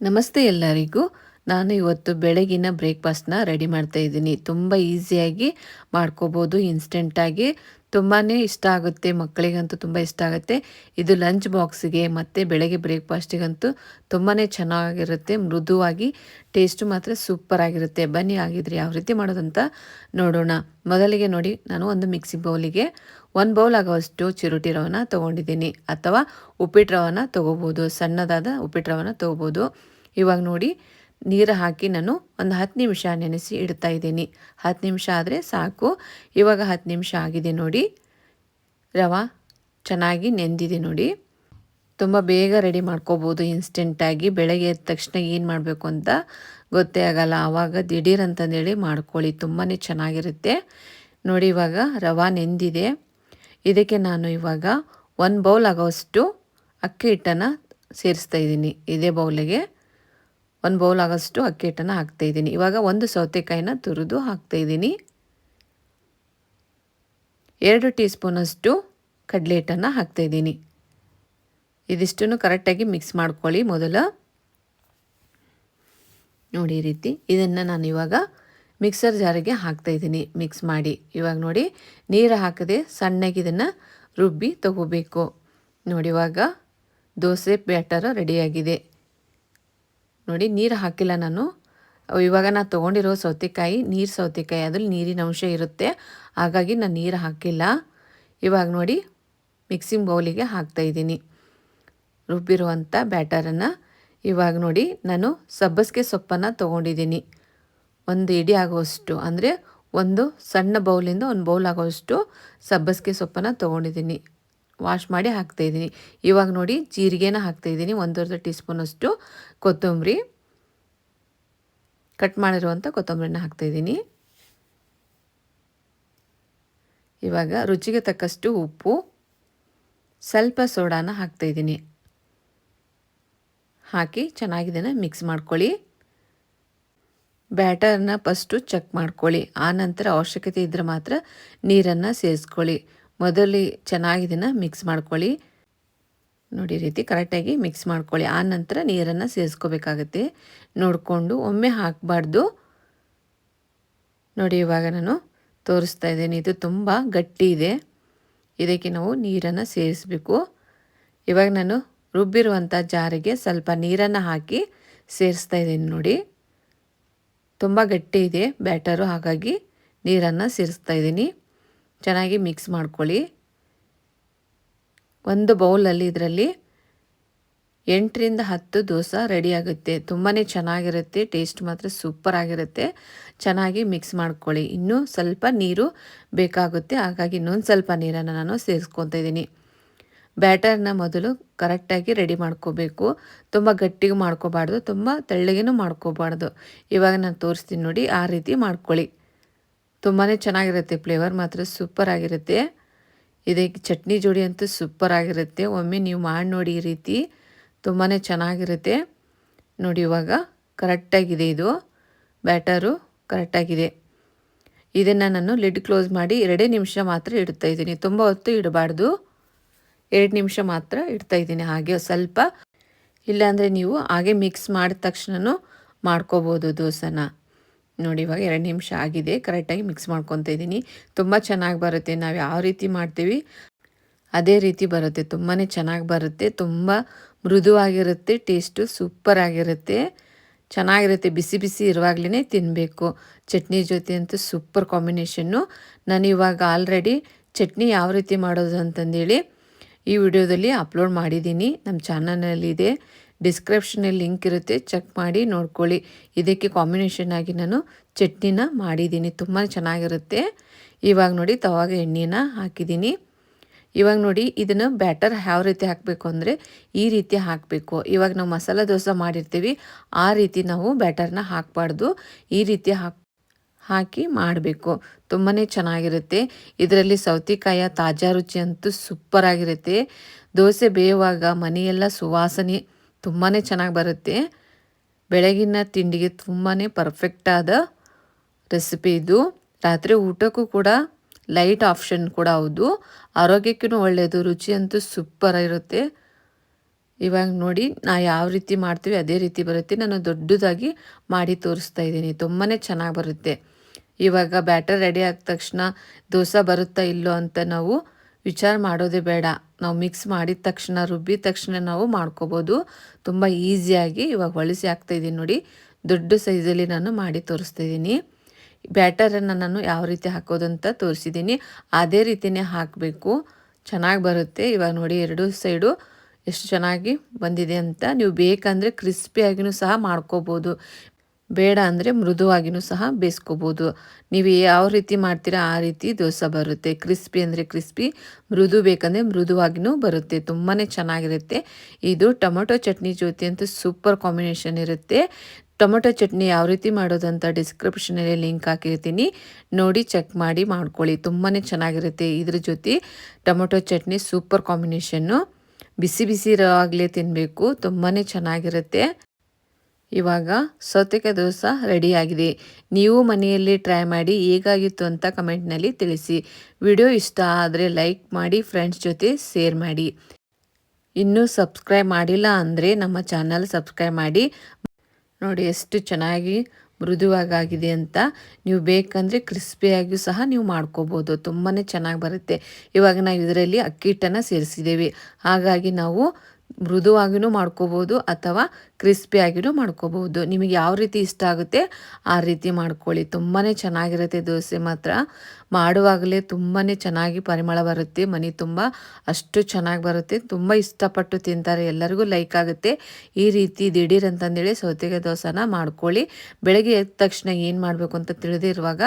ನಮಸ್ತೆ ಎಲ್ಲರಿಗೂ. ನಾನು ಇವತ್ತು ಬೆಳಗಿನ ಬ್ರೇಕ್ಫಾಸ್ಟ್ನ ರೆಡಿ ಮಾಡ್ತಾ ಇದ್ದೀನಿ. ತುಂಬ ಈಸಿಯಾಗಿ ಮಾಡ್ಕೋಬೋದು ಇನ್ಸ್ಟೆಂಟಾಗಿ ತುಂಬಾ ಇಷ್ಟ ಆಗುತ್ತೆ, ಮಕ್ಕಳಿಗಂತೂ ತುಂಬ ಇಷ್ಟ ಆಗುತ್ತೆ. ಇದು ಲಂಚ್ ಬಾಕ್ಸಿಗೆ ಮತ್ತು ಬೆಳಗ್ಗೆ ಬ್ರೇಕ್ಫಾಸ್ಟಿಗಂತೂ ತುಂಬಾ ಚೆನ್ನಾಗಿರುತ್ತೆ, ಮೃದುವಾಗಿ, ಟೇಸ್ಟು ಮಾತ್ರ ಸೂಪರ್ ಆಗಿರುತ್ತೆ ಬನ್ನಿ ಆಗಿದ್ರೆ ಯಾವ ರೀತಿ ಮಾಡೋದಂತ ನೋಡೋಣ. ಮೊದಲಿಗೆ ನೋಡಿ, ನಾನು ಒಂದು ಮಿಕ್ಸಿ ಬೌಲಿಗೆ ಒಂದು ಬೌಲ್ ಆಗೋವಷ್ಟು ಚಿರುಟಿ ರವನ ತೊಗೊಂಡಿದ್ದೀನಿ. ಅಥವಾ ಉಪ್ಪಿಟ್ಟು ರವನ ತೊಗೋಬೋದು, ಸಣ್ಣದಾದ ಉಪ್ಪಿಟ್ಟು ರವನ ತೊಗೋಬೋದು. ಇವಾಗ ನೋಡಿ ನೀರು ಹಾಕಿ ನಾನು ಒಂದು ಹತ್ತು ನಿಮಿಷ ನೆನೆಸಿ ಇಡ್ತಾ ಇದ್ದೀನಿ. ಹತ್ತು ನಿಮಿಷ ಆದರೆ ಸಾಕು. ಇವಾಗ ಹತ್ತು ನಿಮಿಷ ಆಗಿದೆ ನೋಡಿ. ರವ, ಚೆನ್ನಾಗಿ ನೆಂದಿದೆ ನೋಡಿ. ತುಂಬ ಬೇಗ ರೆಡಿ ಮಾಡ್ಕೋಬೋದು ಇನ್ಸ್ಟೆಂಟಾಗಿ ಬೆಳಗ್ಗೆ ಎದ್ದ ತಕ್ಷಣ ಏನು ಮಾಡಬೇಕು ಅಂತ ಗೊತ್ತೇ ಆಗಲ್ಲ. ಆವಾಗ ದಿಢೀರ್ ಅಂತಂದೇಳಿ ಮಾಡ್ಕೊಳ್ಳಿ. ತುಂಬಾ ಚೆನ್ನಾಗಿರುತ್ತೆ. ನೋಡಿ ಇವಾಗ ರವೆ ನೆಂದಿದೆ. ಇದಕ್ಕೆ ನಾನು ಇವಾಗ ಒಂದು ಬೌಲ್ ಆಗೋಷ್ಟು ಅಕ್ಕಿ ಹಿಟ್ಟನ್ನು ಸೇರಿಸ್ತಾ ಇದ್ದೀನಿ. ಇದೇ ಬೌಲಿಗೆ ಒಂದು ಬೌಲ್ ಆಗೋಷ್ಟು ಅಕ್ಕಿ ಹಿಟ್ಟನ್ನು ಹಾಕ್ತಾಯಿದ್ದೀನಿ ಇವಾಗ ಒಂದು ಸೌತೆಕಾಯಿನ ತುರಿದು ಹಾಕ್ತಾಯಿದ್ದೀನಿ ಎರಡು ಟೀ ಸ್ಪೂನಷ್ಟು ಕಡಲೆ ಹಿಟ್ಟನ್ನು ಹಾಕ್ತಾಯಿದ್ದೀನಿ ಇದಿಷ್ಟನ್ನು ಕರೆಕ್ಟಾಗಿ ಮಿಕ್ಸ್ ಮಾಡ್ಕೊಳ್ಳಿ ಮೊದಲು. ನೋಡಿ ರೀತಿ ಇದನ್ನು ನಾನು ಇವಾಗ ಮಿಕ್ಸರ್ ಜಾರಿಗೆ ಹಾಕ್ತಾಯಿದ್ದೀನಿ ಮಿಕ್ಸ್ ಮಾಡಿ. ಇವಾಗ ನೋಡಿ ನೀರು ಹಾಕದೆ ಸಣ್ಣಗೆ ಇದನ್ನು ರುಬ್ಬಿ ತಗೋಬೇಕು. ನೋಡಿ ಇವಾಗ ದೋಸೆ ಬ್ಯಾಟರ್ ರೆಡಿಯಾಗಿದೆ ನೋಡಿ, ನೀರು ಹಾಕಿಲ್ಲ ನಾನು. ಇವಾಗ ನಾನು ತೊಗೊಂಡಿರೋ ಸೌತೆಕಾಯಿ, ನೀರು ಸೌತೆಕಾಯಿ ಅದ್ರಲ್ಲಿ ನೀರಿನ ಅಂಶ ಇರುತ್ತೆ. ಹಾಗಾಗಿ ನಾನು ನೀರು ಹಾಕಿಲ್ಲ. ಇವಾಗ ನೋಡಿ ಮಿಕ್ಸಿಂಗ್ ಬೌಲಿಗೆ ಹಾಕ್ತಾಯಿದ್ದೀನಿ ರುಬ್ಬಿರುವಂಥ ಬ್ಯಾಟರನ್ನು ಇವಾಗ ನೋಡಿ, ನಾನು ಸಬ್ಬಸಿಗೆ ಸೊಪ್ಪನ್ನು ತೊಗೊಂಡಿದ್ದೀನಿ. ಒಂದು ಇಡಿ ಆಗೋಷ್ಟು, ಅಂದರೆ ಒಂದು ಸಣ್ಣ ಬೌಲಿಂದ ಒಂದು ಬೌಲ್ ಆಗೋಷ್ಟು ಸಬ್ಬಸಿಗೆ ಸೊಪ್ಪನ್ನು ತೊಗೊಂಡಿದ್ದೀನಿ. ವಾಶ್ ಮಾಡಿ ಹಾಕ್ತಾಯಿದ್ದೀನಿ ಇವಾಗ ನೋಡಿ ಜೀರಿಗೆನ ಹಾಕ್ತಾಯಿದ್ದೀನಿ ಒಂದೂವರೆ ಟೀ ಸ್ಪೂನಷ್ಟು ಕೊತ್ತಂಬರಿ. ಕಟ್ ಮಾಡಿರುವಂಥ ಕೊತ್ತಂಬರಿನ ಹಾಕ್ತಾಯಿದ್ದೀನಿ ಇವಾಗ ರುಚಿಗೆ ತಕ್ಕಷ್ಟು ಉಪ್ಪು. ಸ್ವಲ್ಪ ಸೋಡಾನ ಹಾಕ್ತಾಯಿದ್ದೀನಿ ಹಾಕಿ ಚೆನ್ನಾಗಿದೆನ ಮಿಕ್ಸ್ ಮಾಡ್ಕೊಳ್ಳಿ. ಬ್ಯಾಟರ್ನ ಫಸ್ಟು ಚೆಕ್ ಮಾಡ್ಕೊಳ್ಳಿ. ಆನಂತರ ಅವಶ್ಯಕತೆ ಇದ್ದರೆ ಮಾತ್ರ ನೀರನ್ನು ಸೇರಿಸ್ಕೊಳ್ಳಿ. ಮೊದಲು ಇದನ್ನು ಮಿಕ್ಸ್ ಮಾಡ್ಕೊಳ್ಳಿ. ನೋಡಿ ರೀತಿ ಕರೆಕ್ಟಾಗಿ ಮಿಕ್ಸ್ ಮಾಡ್ಕೊಳ್ಳಿ. ಆ ನಂತರ ನೀರನ್ನು ಸೇರಿಸ್ಕೋಬೇಕಾಗತ್ತೆ. ನೋಡಿಕೊಂಡು ಒಮ್ಮೆ ಹಾಕಬಾರ್ದು. ನೋಡಿ ಇವಾಗ ನಾನು ತೋರಿಸ್ತಾ ಇದ್ದೀನಿ. ಇದು ತುಂಬ ಗಟ್ಟಿ ಇದೆ. ಇದಕ್ಕೆ ನಾವು ನೀರನ್ನು ಸೇರಿಸಬೇಕು. ಇವಾಗ ನಾನು ರುಬ್ಬಿರುವಂಥ ಜಾರಿಗೆ ಸ್ವಲ್ಪ ನೀರನ್ನು ಹಾಕಿ ಸೇರಿಸ್ತಾ ಇದ್ದೀನಿ ನೋಡಿ. ತುಂಬ ಗಟ್ಟಿ ಇದೆ. ಬ್ಯಾಟರು ಹಾಗಾಗಿ ನೀರನ್ನು ಸೇರಿಸ್ತಾ ಇದ್ದೀನಿ. ಚೆನ್ನಾಗಿ ಮಿಕ್ಸ್ ಮಾಡ್ಕೊಳ್ಳಿ. ಒಂದು ಬೌಲಲ್ಲಿ ಇದರಲ್ಲಿ ಎಂಟರಿಂದ ಹತ್ತು ದೋಸೆ ರೆಡಿ ಆಗುತ್ತೆ. ತುಂಬಾ ಚೆನ್ನಾಗಿರುತ್ತೆ ಟೇಸ್ಟ್ ಮಾತ್ರ ಸೂಪರ್ ಆಗಿರುತ್ತೆ. ಚೆನ್ನಾಗಿ ಮಿಕ್ಸ್ ಮಾಡ್ಕೊಳ್ಳಿ. ಇನ್ನೂ ಸ್ವಲ್ಪ ನೀರು ಬೇಕಾಗುತ್ತೆ, ಹಾಗಾಗಿ ಇನ್ನೊಂದು ಸ್ವಲ್ಪ ನೀರನ್ನು ನಾನು ಸೇರಿಸ್ಕೊತಾ ಇದ್ದೀನಿ. ಬ್ಯಾಟರ್ನ ಮೊದಲು ಕರೆಕ್ಟಾಗಿ ರೆಡಿ ಮಾಡ್ಕೋಬೇಕು. ತುಂಬ ಗಟ್ಟಿಗೂ ಮಾಡ್ಕೋಬಾರ್ದು, ತುಂಬ ತೆಳ್ಳಗೇನೂ ಮಾಡ್ಕೋಬಾರ್ದು. ಇವಾಗ ನಾನು ತೋರಿಸ್ತೀನಿ ನೋಡಿ, ಆ ರೀತಿ ಮಾಡ್ಕೊಳ್ಳಿ. ತುಂಬಾ ಚೆನ್ನಾಗಿರುತ್ತೆ ಫ್ಲೇವರ್, ಮಾತ್ರ ಸೂಪರ್ ಆಗಿರುತ್ತೆ. ಇದಕ್ಕೆ ಚಟ್ನಿ ಜೋಡಿ ಅಂತೂ ಸೂಪರ್ ಆಗಿರುತ್ತೆ. ಒಮ್ಮೆ ನೀವು ಮಾಡಿ ನೋಡಿ ಈ ರೀತಿ ತುಂಬಾ ಚೆನ್ನಾಗಿರುತ್ತೆ. ನೋಡಿ ಇವಾಗ ಕರೆಕ್ಟಾಗಿದೆ ಇದು. ಬ್ಯಾಟರು ಕರೆಕ್ಟಾಗಿದೆ. ಇದನ್ನು ನಾನು ಲಿಡ್ ಕ್ಲೋಸ್ ಮಾಡಿ ಎರಡೇ ನಿಮಿಷ ಮಾತ್ರ ಇಡ್ತಾ ಇದ್ದೀನಿ. ತುಂಬ ಹೊತ್ತು ಇಡಬಾರ್ದು. ಎರಡು ನಿಮಿಷ ಮಾತ್ರ ಇಡ್ತಾ ಇದ್ದೀನಿ. ಹಾಗೆ ಸ್ವಲ್ಪ, ಇಲ್ಲಾಂದರೆ ನೀವು ಹಾಗೆ ಮಿಕ್ಸ್ ಮಾಡಿದ ತಕ್ಷಣ ಮಾಡ್ಕೋಬೋದು ದೋಸೆನ. ನೋಡಿ, ಇವಾಗ ಎರಡು ನಿಮಿಷ ಆಗಿದೆ. ಕರೆಕ್ಟಾಗಿ ಮಿಕ್ಸ್ ಮಾಡ್ಕೊತಾ ಇದ್ದೀನಿ. ತುಂಬ ಚೆನ್ನಾಗಿ ಬರುತ್ತೆ. ನಾವು ಯಾವ ರೀತಿ ಮಾಡ್ತೀವಿ, ಅದೇ ರೀತಿ ಬರುತ್ತೆ. ತುಂಬಾ ಚೆನ್ನಾಗಿ ಬರುತ್ತೆ. ತುಂಬ ಮೃದುವಾಗಿರುತ್ತೆ. ಟೇಸ್ಟು ಸೂಪರ್ ಆಗಿರುತ್ತೆ. ಚೆನ್ನಾಗಿರುತ್ತೆ. ಬಿಸಿ ಬಿಸಿ ಇರುವಾಗಲೇ ತಿನ್ನಬೇಕು ಚಟ್ನಿ ಜೊತೆ ಅಂತೂ ಸೂಪರ್ ಕಾಂಬಿನೇಷನ್ನು ನಾನು ಇವಾಗ ಆಲ್ರೆಡಿ ಚಟ್ನಿ ಯಾವ ರೀತಿ ಮಾಡೋದು ಅಂತಂದೇಳಿ ಈ ವಿಡಿಯೋದಲ್ಲಿ ಅಪ್ಲೋಡ್ ಮಾಡಿದ್ದೀನಿ. ನಮ್ಮ ಚಾನಲಲ್ಲಿದೆ ಡಿಸ್ಕ್ರಿಪ್ಷನಲ್ಲಿ ಲಿಂಕ್ ಇರುತ್ತೆ, ಚೆಕ್ ಮಾಡಿ ನೋಡ್ಕೊಳ್ಳಿ. ಇದಕ್ಕೆ ಕಾಂಬಿನೇಷನ್ ಆಗಿ ನಾನು ಚಟ್ನಿನ ಮಾಡಿದ್ದೀನಿ. ತುಂಬ ಚೆನ್ನಾಗಿರುತ್ತೆ. ಇವಾಗ ನೋಡಿ ತವಾಗ ಎಣ್ಣೆನ ಹಾಕಿದ್ದೀನಿ. ಇವಾಗ ನೋಡಿ ಇದನ್ನು ಬ್ಯಾಟರ್ ಯಾವ ರೀತಿ ಹಾಕಬೇಕು ಅಂದರೆ ಈ ರೀತಿ ಹಾಕಬೇಕು. ಇವಾಗ ನಾವು ಮಸಾಲೆ ದೋಸೆ ಮಾಡಿರ್ತೀವಿ, ಆ ರೀತಿ ನಾವು ಬ್ಯಾಟರ್ನ ಹಾಕಬಾರ್ದು. ಈ ರೀತಿ ಹಾಕಿ ಹಾಕಿ ಮಾಡಬೇಕು. ತುಂಬಾ ಚೆನ್ನಾಗಿರುತ್ತೆ. ಇದರಲ್ಲಿ ಸೌತೆಕಾಯ ತಾಜಾ ರುಚಿ ಅಂತೂ ಸೂಪರ್ ಆಗಿರುತ್ತೆ. ದೋಸೆ ಬೇಯುವಾಗ ಮನೆಯೆಲ್ಲ ಸುವಾಸನೆ ತುಂಬಾ ಚೆನ್ನಾಗಿ ಬರುತ್ತೆ. ಬೆಳಗಿನ ತಿಂಡಿಗೆ ತುಂಬಾ ಪರ್ಫೆಕ್ಟಾದ ರೆಸಿಪಿ ಇದು. ರಾತ್ರಿ ಊಟಕ್ಕೂ ಕೂಡ ಲೈಟ್ ಆಪ್ಷನ್ ಕೂಡ ಹೌದು. ಆರೋಗ್ಯಕ್ಕೂ ಒಳ್ಳೆಯದು ರುಚಿ ಸೂಪರ್ ಇರುತ್ತೆ. ಇವಾಗ ನೋಡಿ ನಾ ಯಾವ ರೀತಿ ಮಾಡ್ತೀವಿ ಅದೇ ರೀತಿ ಬರುತ್ತೆ. ನಾನು ದೊಡ್ಡದಾಗಿ ಮಾಡಿ ತೋರಿಸ್ತಾ ಇದ್ದೀನಿ. ತುಂಬಾ ಚೆನ್ನಾಗಿ ಬರುತ್ತೆ. ಇವಾಗ ಬ್ಯಾಟರ್ ರೆಡಿ ಆದ ತಕ್ಷಣ ದೋಸೆ ಬರುತ್ತಾ ಇಲ್ಲೋ ಅಂತ ನಾವು ವಿಚಾರ ಮಾಡೋದೇ ಬೇಡ. ನಾವು ಮಿಕ್ಸ್ ಮಾಡಿದ ತಕ್ಷಣ, ರುಬ್ಬಿದ ತಕ್ಷಣ ನಾವು ಮಾಡ್ಕೋಬೋದು. ತುಂಬ ಈಸಿಯಾಗಿ ಇವಾಗ ಹೊಳಿಸಿ ಹಾಕ್ತಾಯಿದ್ದೀನಿ ನೋಡಿ. ದೊಡ್ಡ ಸೈಜಲ್ಲಿ ನಾನು ಮಾಡಿ ತೋರಿಸ್ತಿದ್ದೀನಿ ಬ್ಯಾಟರನ್ನು ನಾನು ಯಾವ ರೀತಿ ಹಾಕೋದು ಅಂತ ತೋರಿಸಿದ್ದೀನಿ. ಅದೇ ರೀತಿಯೇ ಹಾಕಬೇಕು. ಚೆನ್ನಾಗಿ ಬರುತ್ತೆ. ಇವಾಗ ನೋಡಿ ಎರಡು ಸೈಡು ಎಷ್ಟು ಚೆನ್ನಾಗಿ ಬಂದಿದೆ ಅಂತ. ನೀವು ಬೇಕಂದರೆ ಕ್ರಿಸ್ಪಿಯಾಗಿಯೂ ಸಹ ಮಾಡ್ಕೋಬೋದು. ಬೇಡ ಅಂದರೆ ಮೃದುವಾಗಿಯೂ ಸಹ ಬೇಯಿಸ್ಕೋಬೋದು. ನೀವು ಯಾವ ರೀತಿ ಮಾಡ್ತೀರಾ ಆ ರೀತಿ ದೋಸೆ ಬರುತ್ತೆ. ಕ್ರಿಸ್ಪಿ ಅಂದರೆ ಕ್ರಿಸ್ಪಿ, ಮೃದು ಬೇಕಂದರೆ ಮೃದುವಾಗಿಯೂ ಬರುತ್ತೆ. ತುಂಬಾ ಚೆನ್ನಾಗಿರುತ್ತೆ. ಇದು ಟೊಮೊಟೊ ಚಟ್ನಿ ಜೊತೆ ಅಂತೂ ಸೂಪರ್ ಕಾಂಬಿನೇಷನ್ ಇರುತ್ತೆ. ಟೊಮೊಟೊ ಚಟ್ನಿ ಯಾವ ರೀತಿ ಮಾಡೋದಂತ ಡಿಸ್ಕ್ರಿಪ್ಷನಲ್ಲಿ ಲಿಂಕ್ ಹಾಕಿರ್ತೀನಿ. ನೋಡಿ ಚೆಕ್ ಮಾಡಿ ಮಾಡ್ಕೊಳ್ಳಿ. ತುಂಬಾ ಚೆನ್ನಾಗಿರುತ್ತೆ. ಇದ್ರ ಜೊತೆ ಟೊಮೊಟೊ ಚಟ್ನಿ ಸೂಪರ್ ಕಾಂಬಿನೇಷನ್ನು. ಬಿಸಿ ಬಿಸಿ ಆಗಲೇ ತಿನ್ನಬೇಕು ತುಂಬಾ ಚೆನ್ನಾಗಿರುತ್ತೆ. ಇವಾಗ ಸೌತೆಕ ದೋಸೆ ರೆಡಿಯಾಗಿದೆ. ನೀವು ಮನೆಯಲ್ಲಿ ಟ್ರೈ ಮಾಡಿ ಹೇಗಾಗಿತ್ತು ಅಂತ ಕಮೆಂಟ್ನಲ್ಲಿ ತಿಳಿಸಿ. ವಿಡಿಯೋ ಇಷ್ಟ ಆದರೆ ಲೈಕ್ ಮಾಡಿ ಫ್ರೆಂಡ್ಸ್ ಜೊತೆ ಶೇರ್ ಮಾಡಿ. ಇನ್ನೂ ಸಬ್ಸ್ಕ್ರೈಬ್ ಮಾಡಿಲ್ಲ ಅಂದರೆ ನಮ್ಮ ಚಾನಲ್ ಸಬ್ಸ್ಕ್ರೈಬ್ ಮಾಡಿ. ನೋಡಿ ಎಷ್ಟು ಚೆನ್ನಾಗಿ ಮೃದುವಾಗಿದೆ ಅಂತ. ನೀವು ಬೇಕಂದರೆ ಕ್ರಿಸ್ಪಿಯಾಗಿಯೂ ಸಹ ನೀವು ಮಾಡ್ಕೋಬೋದು. ತುಂಬಾ ಚೆನ್ನಾಗಿ ಬರುತ್ತೆ. ಇವಾಗ ನಾವು ಇದರಲ್ಲಿ ಅಕ್ಕಿ ಹಿಟ್ಟನ್ನು ಸೇರಿಸಿದ್ದೇವೆ. ಹಾಗಾಗಿ ನಾವು ಮೃದುವಾಗಿಯೂ ಮಾಡ್ಕೋಬೋದು ಅಥವಾ ಕ್ರಿಸ್ಪಿಯಾಗಿಯೂ ಮಾಡ್ಕೋಬೋದು. ನಿಮಗೆ ಯಾವ ರೀತಿ ಇಷ್ಟ ಆಗುತ್ತೆ ಆ ರೀತಿ ಮಾಡ್ಕೊಳ್ಳಿ. ತುಂಬಾ ಚೆನ್ನಾಗಿರುತ್ತೆ ದೋಸೆ ಮಾತ್ರ. ಮಾಡುವಾಗಲೇ ತುಂಬಾ ಚೆನ್ನಾಗಿ ಪರಿಮಳ ಬರುತ್ತೆ. ಮನೆ ತುಂಬ ಅಷ್ಟು ಚೆನ್ನಾಗಿ ಬರುತ್ತೆ. ತುಂಬ ಇಷ್ಟಪಟ್ಟು ತಿಂತಾರೆ. ಎಲ್ಲರಿಗೂ ಲೈಕ್ ಆಗುತ್ತೆ. ಈ ರೀತಿ ದಿಢೀರ್ ಅಂತಂದೇಳಿ ಸೌತೆಕಾಯಿ ದೋಸೆನ ಮಾಡ್ಕೊಳ್ಳಿ. ಬೆಳಗ್ಗೆ ಎದ್ದ ತಕ್ಷಣ ಏನು ಮಾಡಬೇಕು ಅಂತ ತಿಳಿದಿರುವಾಗ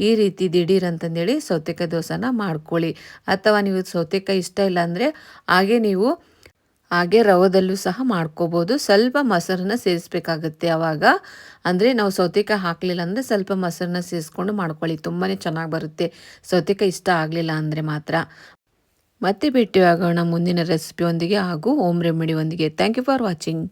ಈ ರೀತಿ ದಿಢೀರ್ ಅಂತಂದೇಳಿ ಸೌತೆಕಾಯಿ ದೋಸೆನ ಮಾಡ್ಕೊಳ್ಳಿ. ಅಥವಾ ನೀವು ಸೌತೆಕಾಯಿ ಇಷ್ಟ ಇಲ್ಲ ಅಂದರೆ ಹಾಗೆ ನೀವು ಹಾಗೆ ರವದಲ್ಲೂ ಸಹ ಮಾಡ್ಕೋಬೋದು. ಸ್ವಲ್ಪ ಮೊಸರನ್ನ ಸೇರಿಸ್ಬೇಕಾಗತ್ತೆ ಆವಾಗ ಅಂದರೆ ನಾವು ಸೌತೆಕಾಯಿ ಹಾಕಲಿಲ್ಲ ಅಂದರೆ ಸ್ವಲ್ಪ ಮೊಸರನ್ನ ಸೇರಿಸ್ಕೊಂಡು ಮಾಡ್ಕೊಳ್ಳಿ. ತುಂಬಾ ಚೆನ್ನಾಗಿ ಬರುತ್ತೆ. ಸೌತೆಕಾಯಿ ಇಷ್ಟ ಆಗಲಿಲ್ಲ ಅಂದರೆ ಮಾತ್ರ. ಮತ್ತೆ ಭೇಟಿಯಾಗೋಣ ಮುಂದಿನ ರೆಸಿಪಿಯೊಂದಿಗೆ ಹಾಗೂ ಹೋಮ್ ರೆಮಿಡಿಯೊಂದಿಗೆ ಥ್ಯಾಂಕ್ ಯು ಫಾರ್ ವಾಚಿಂಗ್